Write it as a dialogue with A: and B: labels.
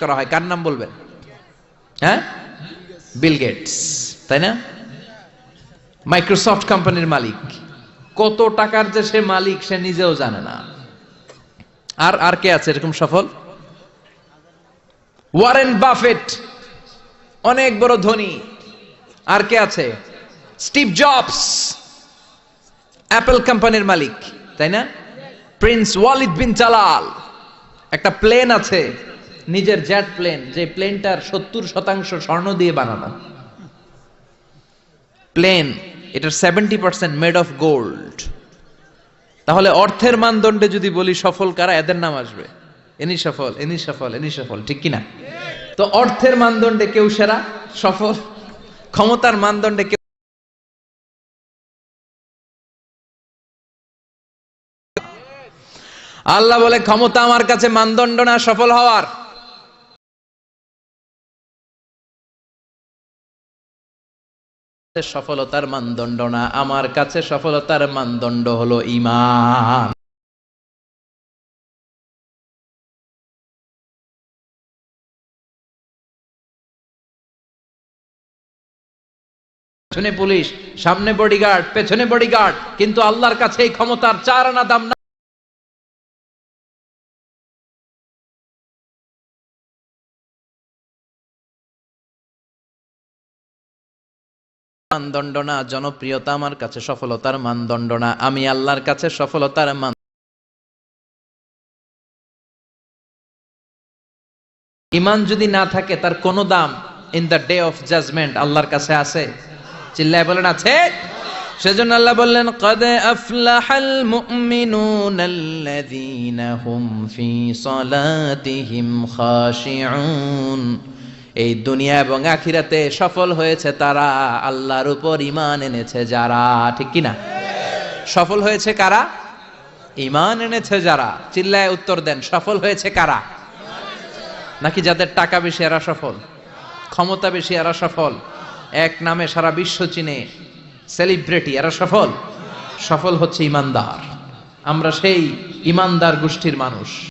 A: করা হয়। কার নাম বলবেন? হ্যাঁ? বিল গেটস তাই না? মাইক্রোসফট কোম্পানির মালিক। কত টাকার যে সে মালিক, সে নিজেও জানে না। আর আর কে আছে? এরকম সফল? ওয়ারেন বাফেট অনেক বড় ধনী। আর কে আছে? স্টিভ জবস অ্যাপল কোম্পানির মালিক, তাই না? প্রিন্স ওয়ালিদ বিন জালাল একটা প্লেন আছে। নিজের জেট প্লেন যে প্লেনটার সত্তর শতাংশ স্বর্ণ দিয়ে বানানো। প্লেন এটার seventy percent made of gold তাহলে অর্থের মানদণ্ডে যদি বলি সফল কারা, এদের নাম আসবে। এনি সফল এনি সফল এনি সফল, ঠিক কিনা? তো অর্থের মানদণ্ডে কেউ সেরা, সফল। ক্ষমতার মানদণ্ডে কেউ আল্লাহ বলে, ক্ষমতা আমার কাছে মানদণ্ড না, সফল হওয়ার। সফলতার মানদণ্ড না, আমার কাছে সফলতার মানদণ্ড হলো ইমান পেছনে পুলিশ, সামনে বডিগার্ড পেছনে বডিগার্ড কিন্তু আল্লাহর কাছে এই ক্ষমতার চার আনা দাম মানদণ্ড না জনপ্রিয়তা আমার কাছে সফলতার মানদণ্ড না আমি আল্লাহর কাছে সফলতার মান ইমান যদি না থাকে, তার কোনো দাম in the day of judgement আল্লাহর কাছে আছে? চিল্লায় বলেন, আছে। সেজন্য আল্লাহ বললেন, কদ আফলাহাল মুমিনুন আল্লাযীনা হুম ফি সালাতিহিম খাশিউন। এই দুনিয়া এবং আখিরাতে সফল হয়েছে তারা। আল্লাহর উপর ইমান এনেছে যারা। ঠিক কিনা? সফল হয়েছে কারা? ইমান এনেছে যারা। চিল্লায় উত্তর দেন, সফল হয়েছে কারা? নাকি যাদের টাকা বেশি এরা সফল? ক্ষমতা বেশি এরা সফল? এক নামে সারা বিশ্ব চিনে সেলিব্রিটি, এরা সফল? সফল হচ্ছে ইমানদার আমরা সেই ইমানদার গোষ্ঠীর মানুষ।